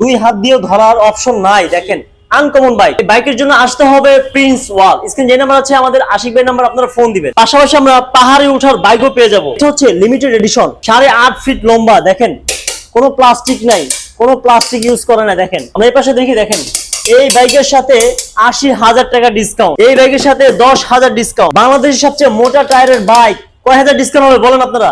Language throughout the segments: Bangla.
দুই হাত দিয়েও ধরার অপশন নাই, দেখেন। আনকমন বাইক বাইকের জন্য আসতে হবে প্রিন্স ওয়াল স্ক্রিন যে নাম্বার আছে, আমাদের আশিক ভাই নাম্বার আপনারা ফোন দিবেন। পাশাপাশি আমরা পাহাড়ে ওঠার বাইকও পেয়ে যাব। এটা হচ্ছে লিমিটেড এডিশন সাড়ে আট ফিট লম্বা, দেখেন। কোনো প্লাস্টিক নাই। কোনো প্লাস্টিক ইউজ করে না, দেখেন। আমরা এই পাশে দেখি, দেখেন। এই বাইকের সাথে আশি হাজার টাকা ডিসকাউন্ট এই বাইকের সাথে দশ হাজার ডিসকাউন্ট বাংলাদেশের সবচেয়ে মোটা টায়ারের বাইক কয় হাজার ডিসকাউন্ট হবে বলেন আপনারা?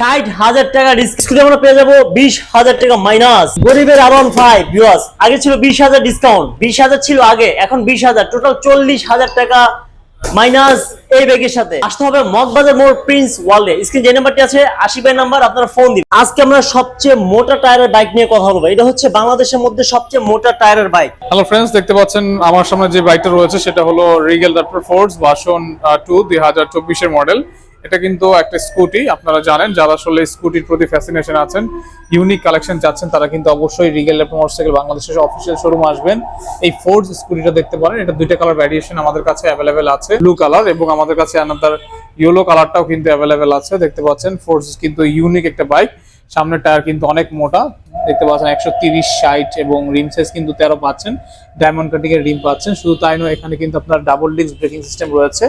ষাট হাজার। টাকা ডিসকাউন্ট আমরা পেয়ে যাব বিশ হাজার টাকা মাইনাস গরিবের আর ওয়ান ফাইভ ভিউয়ার্স আগে ছিল বিশ হাজার ডিসকাউন্ট বিশ হাজার ছিল আগে এখন বিশ হাজার। টোটাল চল্লিশ হাজার টাকা মাইনাস এই ব্যাগের সাথে। আসতে হবে মগবাজার মোড় প্রিন্স ওয়ার্ল্ডে স্ক্রিন যে নাম্বারটি আছে আশি বাই নাম্বার আপনারা ফোন দিন আজকে আমরা সবচেয়ে মোটা টায়ারের বাইক নিয়ে কথা বলব। এটা হচ্ছে বাংলাদেশের মধ্যে সবচেয়ে মোটা টায়ারের বাইক হ্যালো ফ্রেন্ডস দেখতে পাচ্ছেন আমার সামনে যে বাইকটা রয়েছে সেটা হলো Regal Raptor force version two দুই হাজার চব্বিশের মডেল এটা কিন্তু একটা স্কুটি, আপনারা জানেন, যারা আসলে স্কুটির প্রতি ফ্যাসিনেশন আছেন ইউনিক কালেকশন চাচ্ছেন, তারা কিন্তু অবশ্যই রিগেল মোটরসাইকেল বাংলাদেশের অফিসিয়াল শোরুম আসবেন। এই ফোর্স স্কুটিটা দেখতে পারেন, এটা দুইটা কালার ভ্যারিয়েশন আমাদের কাছে অ্যাভেলেবেল আছে ব্লু কালার এবং আমাদের কাছে আনাদার ইয়েলো কালারটাও কিন্তু অ্যাভেলেবেল আছে, দেখতে পাচ্ছেন ফোর্স কিন্তু ইউনিক একটা বাইক সামনের টায়ার কিন্তু অনেক মোটা, দেখতে পাচ্ছেন, একশো তিরিশ, ষাট এবং রিম সাইজ কিন্তু তেরো পাচ্ছেন ডায়মন্ড কাটিং এর রিম পাচ্ছেন, শুধু তাই নয়, এখানে কিন্তু আপনার ডাবল ডিস্ক ব্রেকিং সিস্টেম রয়েছে।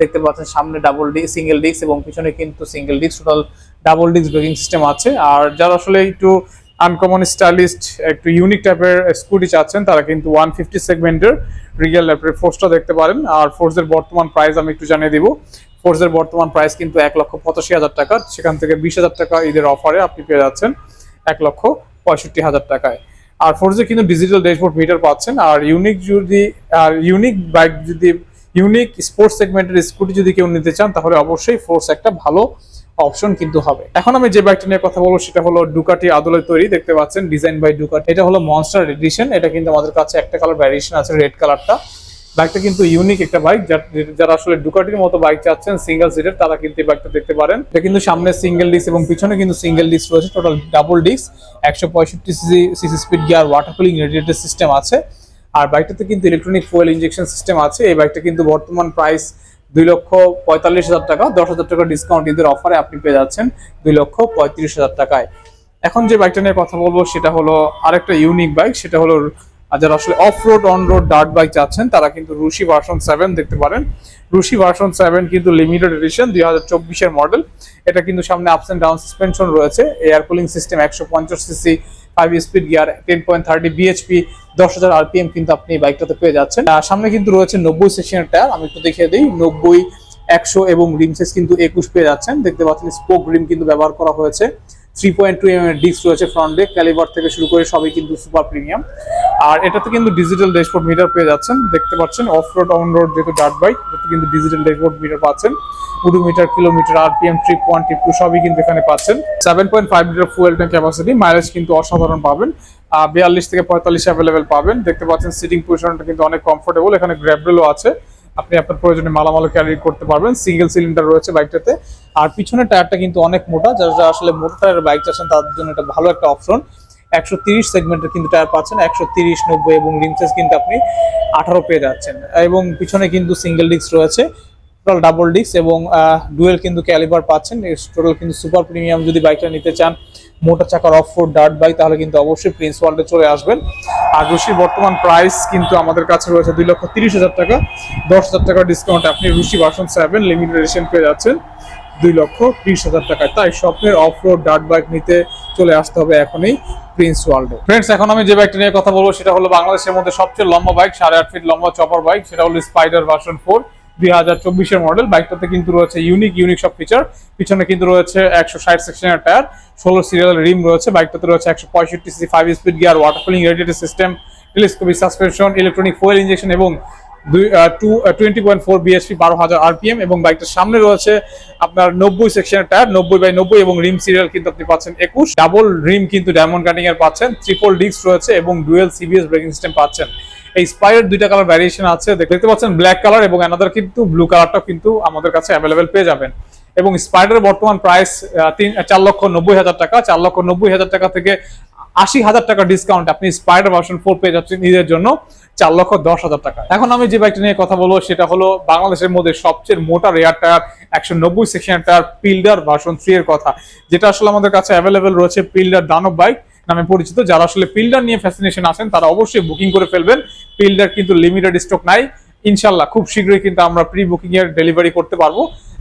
দেখতে পাচ্ছেন সামনে ডাবল ডি সিঙ্গেল ডিস্ক এবং পিছনে কিন্তু single disc total double disc braking system আছে। আর যারা আসলে একটু আনকমন স্টাইলিস্ট একটু ইউনিক টাইপের স্কুটি চাচ্ছেন, তারা কিন্তু ওয়ান ফিফটি সেগমেন্টের রিগেল ফোর্সটা দেখতে পারেন। আর ফোর্সের বর্তমান প্রাইস আমি একটু জানিয়ে দিব। ফোর্সের বর্তমান প্রাইস কিন্তু এক লক্ষ পঁচাশি হাজার টাকা। সেখান থেকে বিশ হাজার টাকা ঈদের অফারে আপনি পেয়ে যাচ্ছেন এক লক্ষ পঁয়ষট্টি হাজার টাকায়। আর ফোর্সে কিন্তু ডিজিটাল ড্যাশবোর্ড মিটার পাচ্ছেন। আর ইউনিক যদি, আর ইউনিক বাইক যদি ইউনিক স্পোর্টস সেগমেন্টের স্কুটি যদি কেউ নিতে চান, তাহলে অবশ্যই ফোর্স একটা ভালো অপশন কিন্তু হবে। এখন আমি যে বাইকটা নিয়ে কথা বলব, সেটা হলো ডুকাটি আদলের তৈরি, দেখতে পাচ্ছেন ডিজাইন বাই ডুকাটি এটা হলো মনস্টার এডিশন এটা কিন্তু আমাদের কাছে একটা কালার ভ্যারিয়েশন আছে রেড কালারটা বাইকটা কিন্তু ইউনিক একটা বাইক যারা আসলে ডুকাটির মতো বাইক চাচ্ছেন সিঙ্গেল সিটের তারা কিন্তু এই বাইকটা দেখতে পারেন। এটা কিন্তু সামনে সিঙ্গেল ডিস্ক এবং পিছনে কিন্তু সিঙ্গেল ডিস্ক রয়েছে টোটাল ডাবল ডিস্ক একশো পঁয়ষট্টি CC CC speed gear water cooling radiator system আছে। আর বাইকটাতে কিন্তু ইলেকট্রনিক ফুয়েল ইঞ্জেকশন সিস্টেম আছে। এই বাইকটা কিন্তু বর্তমান প্রাইস দুই লক্ষ পঁয়তাল্লিশ হাজার টাকা, দশ হাজার টাকা ডিসকাউন্ট ঈদের অফারে আপনি পেয়ে যাচ্ছেন দুই লক্ষ পঁয়ত্রিশ হাজার টাকায়। এখন যে বাইকটা নিয়ে কথা বলব, সেটা হলো আরেকটা ইউনিক বাইক সেটা হলো আর যারা আসলে off road on road dirt bike চাচ্ছেন, তারা কিন্তু রুশি ভার্সন সেভেন দেখতে পারেন। রুশি ভার্সন সেভেন কিন্তু লিমিটেড এডিশন দুই হাজার চব্বিশের মডেল এটা কিন্তু সামনে আপস অ্যান্ড ডাউন সাসপেনশন রয়েছে। এয়ার কুলিং সিস্টেম একশো পঞ্চাশ CC five speed gear ten point thirty BHP দশ হাজার আরপিএম কিন্তু আপনি এই বাইকটাতে পেয়ে যাচ্ছেন। সামনে কিন্তু রয়েছে নব্বই সেকশনের টায়ার আমি একটু দেখিয়ে দিই। নব্বই, একশো এবং রিম সাইজ কিন্তু একুশ পেয়ে যাচ্ছেন। দেখতে পাচ্ছেন স্পোক রিম কিন্তু ব্যবহার করা হয়েছে। Three point two M disc রয়েছে ফ্রন্ট ফ্রন্টে ক্যালিবার থেকে শুরু করে সবই কিন্তু সুপার প্রিমিয়াম আর এটাতে কিন্তু ডিজিটাল ড্যাশবোর্ড মিটার পেয়ে যাচ্ছেন, দেখতে পাচ্ছেন অফ রোড অন রোড যেহেতু ডার্ট বাইক এটাতে কিন্তু ডিজিটাল ড্যাশবোর্ড মিটার পাচ্ছেন। Meter kilometre RPM trip one trip two সবই কিন্তু এখানে পাচ্ছেন। Seven point five litre fuel tank capacity mileage কিন্তু অসাধারণ পাবেন। বিয়াল্লিশ থেকে পঁয়তাল্লিশ অ্যাভেলেবেল পাবেন। দেখতে পাচ্ছেন সিটিং পজিশনটা কিন্তু অনেক কমফোর্টেবল এখানে গ্র্যাবরেলও আছে। আপনি আপনার প্রয়োজনে মালামালও ক্যারি করতে পারবেন। সিঙ্গেল সিলিন্ডার রয়েছে বাইকটাতে। আর পিছনের টায়ারটা কিন্তু অনেক মোটা, যারা আসলে মোটা টায়ারের বাইক চাচ্ছেন তাদের জন্য এটা ভালো একটা অপশন একশো তিরিশ সেগমেন্টের কিন্তু টায়ার পাচ্ছেন, একশো তিরিশ, নব্বই এবং রিম সাইজ কিন্তু আপনি আঠারো পেয়ে যাচ্ছেন। এবং পিছনে কিন্তু সিঙ্গেল ডিস্ক রয়েছে টোটাল ডাবল ডিস্ক এবং ডুয়েল কিন্তু ক্যালিবার পাচ্ছেন। টোটাল কিন্তু সুপার প্রিমিয়াম যদি বাইকটা নিতে চান মোটা চাকার অফ রোড ডার্ট বাইক তাহলে কিন্তু অবশ্যই প্রিন্স ওয়ার্ল্ডে চলে আসবেন। আর রুশির বর্তমান প্রাইস কিন্তু আমাদের কাছে রয়েছে দুই লক্ষ তিরিশ হাজার টাকা। দশ হাজার টাকার ডিসকাউন্ট আপনি Rusi version seven limited edition পেয়ে যাচ্ছেন। দুই লক্ষ তিরিশ হাজার টাকায় তাই স্বপ্নের অফ রোড ডার্ট বাইক নিতে চলে আসতে হবে এখনই প্রিন্স ওয়ার্ল্ডে ফ্রেন্ডস এখন আমি যে বাইকটা নিয়ে কথা বলব, সেটা হলো বাংলাদেশের মধ্যে সবচেয়ে লম্বা বাইক সাড়ে আট ফিট লম্বা চপার বাইক সেটা হলো স্পাইডার ভার্সন ফোর দুই হাজার চব্বিশের মডেল। বাইকটাতে কিন্তু রয়েছে ইউনিক ইউনিক সব ফিচার পিছনে কিন্তু রয়েছে একশো ষাট সেকশনের টায়ার ষোলো সিরিয়াল রিম রয়েছে। বাইকটাতে রয়েছে একশো পঁয়ষট্টি C five speed gear water cooling radiator system telescopic suspension electronic fuel injection এবং টোয়েন্টি পয়েন্ট ফোর বিএসপি বারো হাজার আরপিএম এবং বাইকটার সামনে রয়েছে আপনার নব্বই সেকশনের টায়ার নব্বই বাই নব্বই এবং রিম সিরিয়াল কিন্তু আপনি পাচ্ছেন একুশ। ডাবল রিম কিন্তু ডায়মন্ড কাটিং এর পাচ্ছেন ট্রিপল ডিস্ক রয়েছে এবং ডুয়েল সিবিএস ব্রেকিং সিস্টেম পাচ্ছেন। এই স্পাইরের দুইটা কালার ভ্যারিয়েশন আছে, দেখতে পাচ্ছেন ব্ল্যাক কালার এবং অ্যানাদার কিন্তু ব্লু কালারটা কিন্তু আমাদের কাছে অ্যাভেলেবেল পেয়ে যাবেন। এবং স্পাইডারের বর্তমান প্রাইস তিন চার লক্ষ নব্বই হাজার টাকা, চার লক্ষ নব্বই হাজার টাকা থেকে আশি হাজার টাকা ডিসকাউন্ট আপনি স্পাইডার ভার্সন ফোর পেয়ে যাচ্ছেন ঈদের জন্য। চার লক্ষ দশ হাজার টাকা। এখন আমি যে বাইকটা নিয়ে কথা বলব, সেটা হলো বাংলাদেশের মধ্যে সবচেয়ে মোটা রেয়ার টায়ার একশো নব্বই সেকশন টায়ার পিল্ডার ভার্সন থ্রি এর কথা, যেটা আসলে আমাদের কাছে অ্যাভেলেবেল রয়েছে পিল্ডার দানব বাইক নামে পরিচিত। যারা আসলে পিল্ডার নিয়ে ফ্যাসিনেশন আছেন, তারা অবশ্যই বুকিং করে ফেলবেন। পিল্ডার কিন্তু লিমিটেড স্টক নাই। ইনশাল্লাহ খুব শীঘ্রই কিন্তু আমরা প্রি বুকিং এর ডেলিভারি করতে পারব।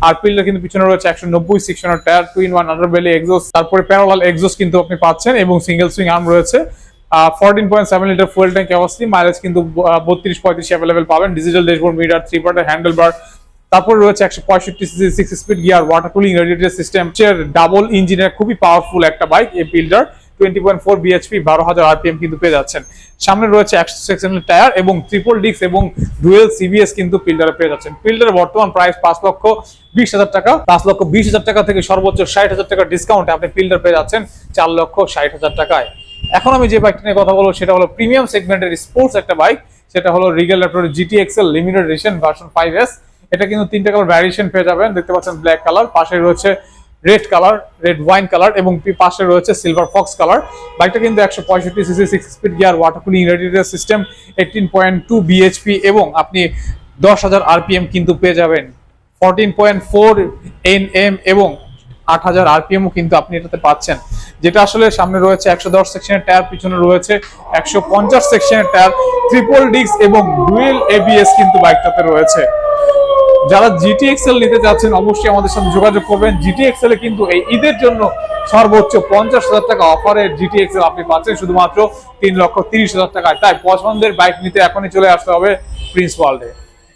আর পিল্ডার কিন্তু পিছনে রয়েছে একশো নব্বই সিক্সনের tyre two in one under belly exhaust তারপরে প্যারালাল এক্সোস কিন্তু আপনি পাচ্ছেন এবং সিঙ্গেল সুইং আর্ম রয়েছে। Fourteen point seven litre fuel tank capacity mileage কিন্তু বত্রিশ পঁয়ত্রিশ অ্যাভেলেবেল পাবেন। ডিজিটাল ড্যাশবোর্ড মিটার থ্রি পার্টের হ্যান্ডেল বার তারপর রয়েছে একশো পঁয়ষট্টি CC six speed gear water cooling radiator system double ইঞ্জিনের খুবই পাওয়ারফুল একটা বাইক এই বিল্ডার টোয়েন্টি পয়েন্ট ফোর বিএচপি বারো হাজার আরপিএম কিন্তু পেয়ে যাচ্ছেন। সামনে রয়েছে একশো সেকশনের টায়ার এবং ট্রিপল ডিস্ক এবং ডুয়েল সিবিএস কিন্তু পিল্ডারে পেয়ে যাচ্ছেন। পিল্ডারের বর্তমান প্রাইস পাঁচ লক্ষ বিশ হাজার টাকা। পাঁচ লক্ষ বিশ হাজার টাকা থেকে সর্বোচ্চ ষাট হাজার টাকা ডিসকাউন্টে আপনি পিল্ডার পেয়ে যাচ্ছেন চার লক্ষ ষাট হাজার টাকায়। এখন আমি যে বাইকটা নিয়ে কথা বলব, সেটা হলো প্রিমিয়াম সেগমেন্টের স্পোর্টস একটা বাইক সেটা হলো Regal Raptor GT excel limited edition version five S এটা কিন্তু তিনটা কালার ভ্যারিয়েশন পেয়ে যাবেন। দেখতে পাচ্ছেন ব্ল্যাক কালার পাশে রয়েছে red colour red wine colour এবং পাশে রয়েছে সিলভার ফক্স কালার বাইকটা কিন্তু একশো পঁয়ষট্টি CC six speed gear water cooling radiator system eighteen point two BHP এবং আপনি দশ হাজার আরপিএম কিন্তু পেয়ে যাবেন। Fourteen point four N M এবং আট হাজার আরপিএমও কিন্তু আপনি এটাতে পাচ্ছেন। যেটা আসলে সামনে রয়েছে একশো দশ সেকশনের টায়ার, পিছনে রয়েছে একশো পঞ্চাশ সেকশনের টায়ার ট্রিপল ডিস্ক এবং ডুয়েল এবিএস কিন্তু বাইকটাতে রয়েছে। যারা জিটি এক্সেল নিতে চাচ্ছেন, অবশ্যই আমাদের সাথে যোগাযোগ করবেন। জিটি এক্সেল কিন্তু এই ঈদের জন্য সর্বোচ্চ পঞ্চাশ হাজার টাকা অফারে জিটি এক্সেল আপনি পাচ্ছেন। শুধুমাত্র তিন লক্ষ তিরিশ হাজার টাকায়। তাই পছন্দের বাইক নিতে এখনই চলে আসতে হবে প্রিন্স ওয়ার্ল্ডে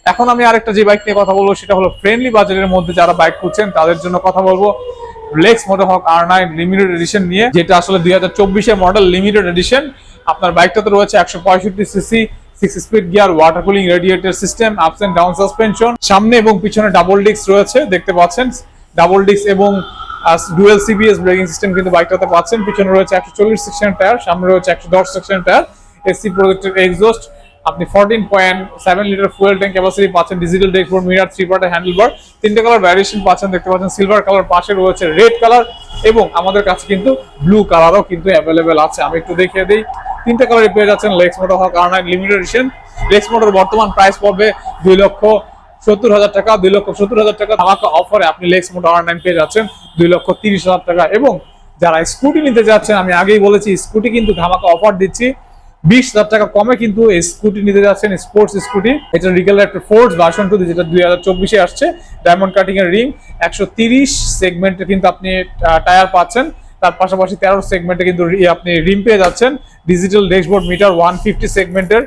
এখন আমি আরেকটা যে বাইক নিয়ে কথা বলব, সেটা হলো ফ্রেন্ডলি বাজারের মধ্যে যারা বাইক খুঁজছেন, তাদের জন্য কথা বলব। Lex Motohawk R nine limited edition নিয়ে, যেটা আসলে দুই হাজার চব্বিশের মডেল লিমিটেড এডিশন আপনার বাইকটাতে রয়েছে একশো পঁয়ষট্টি CC six speed gear water cooling radiator system ups and down suspension সামনে এবং পিছনে ডাবল ডিস্ক রয়েছে, দেখতে পাচ্ছেন। ডাবল ডিস্ক এবং ডুয়েল সিবিএস ব্রেকিং সিস্টেম কিন্তু বাইকটাতে পাচ্ছেন। পিছনে রয়েছে একশো চল্লিশ সেকশন টায়ার সামনে রয়েছে একশো দশ সেকশন টায়ার এসি প্রজেক্টের এক্সস্ট আপনি fourteen point seven litre fuel tank capacity পাচ্ছেন ডিজিটাল ডেকবোর্ড মিরার থ্রি পার্টের হ্যান্ডেল বার তিনটে কালার ভ্যারিয়েশন পাচ্ছেন, দেখতে পাচ্ছেন সিলভার কালার পাশে রয়েছে রেড কালার এবং আমাদের কাছে কিন্তু ব্লু কালারও কিন্তু অ্যাভেলেবেল আছে। আমি একটু দেখিয়ে দিই, তিনটে কালারে পেয়ে যাচ্ছেন Lex Motohawk R nine limited edition Lex motor বর্তমান প্রাইস পড়বে দুই লক্ষ সত্তর হাজার টাকা, দুই লক্ষ সত্তর হাজার টাকা। ধামাকা অফারে আপনি লেক্স মোটর আর নাইন পেয়ে যাচ্ছেন দুই লক্ষ তিরিশ হাজার টাকা এবং যারা স্কুটি নিতে যাচ্ছেন, আমি আগেই বলেছি স্কুটি কিন্তু ধামাকা অফার দিচ্ছি। বিশ হাজার টাকা কমে কিন্তু এই স্কুটি নিতে যাচ্ছেন স্পোর্টস স্কুটি এটা রিগেল একটা ফোর্স ভার্সন টু যেটা দুই হাজার চব্বিশে আসছে। ডায়মন্ড কাটিং এর রিং একশো তিরিশ সেগমেন্টে কিন্তু আপনি টায়ার পাচ্ছেন। তার পাশাপাশি তেরো সেগমেন্টে কিন্তু আপনি রিম পেয়ে যাচ্ছেন। Digital dashboard meter one fifty সেগমেন্টের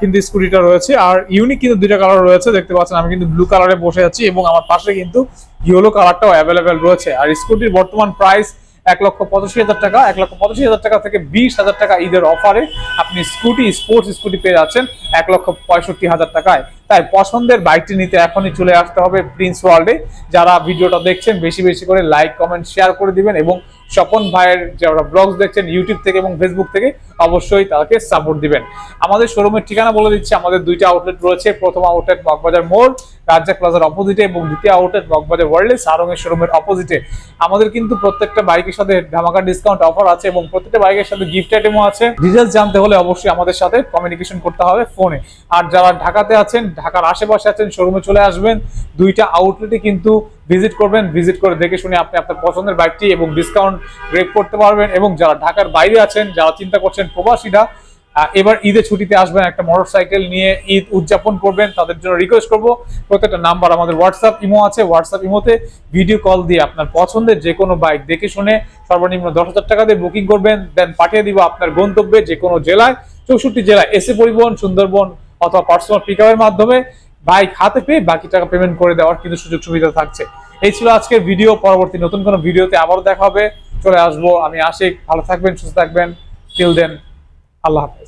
কিন্তু স্কুটিটা রয়েছে। আর ইউনিক কিন্তু দুইটা কালার রয়েছে, দেখতে পাচ্ছেন। আমি কিন্তু ব্লু কালারে বসে আছি এবং আমার পাশে কিন্তু ইয়েলো কালারটাও অ্যাভেলেবেল রয়েছে। আর স্কুটির বর্তমান প্রাইস এক লক্ষ পঁচাশি হাজার টাকা, এক লক্ষ পঁচাশি হাজার টাকা থেকে বিশ হাজার টাকা ঈদের অফারে আপনি স্কুটি স্পোর্টস স্কুটি পেয়ে যাচ্ছেন এক লক্ষ পঁয়ষট্টি হাজার টাকায়। তাই পছন্দের বাইকটি নিতে এখনই চলে আসতে হবে প্রিন্স ওয়ার্ল্ডে যারা ভিডিওটা দেখছেন, বেশি বেশি করে লাইক কমেন্ট শেয়ার করে দিবেন এবং স্বপন ভাইয়ের যারা ব্লগস দেখছেন ইউটিউব থেকে এবং ফেসবুক থেকে অবশ্যই তাকে সাপোর্ট দিবেন। আমাদের শোরুমের ঠিকানা বলে দিচ্ছি। আমাদের দুইটা আউটলেট রয়েছে। প্রথম আউটলেট মগবাজার মোড় রাজ্জাক প্লাজার অপোজিটে এবং দ্বিতীয় আউটলেট মগবাজার ওয়ার্ল্ডে সারঙ্গের শোরুমের অপোজিটে আমাদের কিন্তু প্রত্যেকটা বাইকের সাথে ধামাকা ডিসকাউন্ট অফার আছে এবং প্রত্যেকটা বাইকের সাথে গিফট আইটেমও আছে। ডিটেলস জানতে হলে অবশ্যই আমাদের সাথে কমিউনিকেশন করতে হবে ফোনে আর যারা ঢাকাতে আছেন, ঢাকার আশেপাশে আছেন শোরুমে চলে আসবেন, দুইটা আউটলেটে কিন্তু ভিজিট করবেন। ভিজিট করে দেখে শুনে আপনি আপনার পছন্দের বাইকটি এবং ডিসকাউন্ট ব্রেক করতে পারবেন। এবং যারা ঢাকার বাইরে আছেন, যারা চিন্তা করছেন প্রবাসীরা এবার ঈদে ছুটিতে আসবেন একটা মোটরসাইকেল নিয়ে ঈদ উদযাপন করবেন, তাদের জন্য রিকোয়েস্ট করব। প্রত্যেকটা নাম্বার আমাদের হোয়াটসঅ্যাপ ইমো আছে হোয়াটসঅ্যাপ ইমোতে ভিডিও কল দিয়ে আপনার পছন্দের যে কোনো বাইক দেখে শুনে সর্বনিম্ন দশ হাজার টাকা দিয়ে বুকিং করবেন দেন পাঠিয়ে দিব আপনার গন্তব্যে যে কোনো জেলায়, চৌষট্টি জেলায় এসে পরিবহন, সুন্দরবন অথবা পার্সোনাল পিক মাধ্যমে বাইক হাতে পেয়ে বাকি টাকা পেমেন্ট করে দেওয়ার কিন্তু সুযোগ সুবিধা থাকছে। এই ছিল আজকের ভিডিও পরবর্তী নতুন কোনো ভিডিওতে আবারও দেখা হবে। চলে আসব, আমি আশিক, ভালো থাকবেন, সুস্থ থাকবেন। টিল দেন আল্লাহ হাফেজ।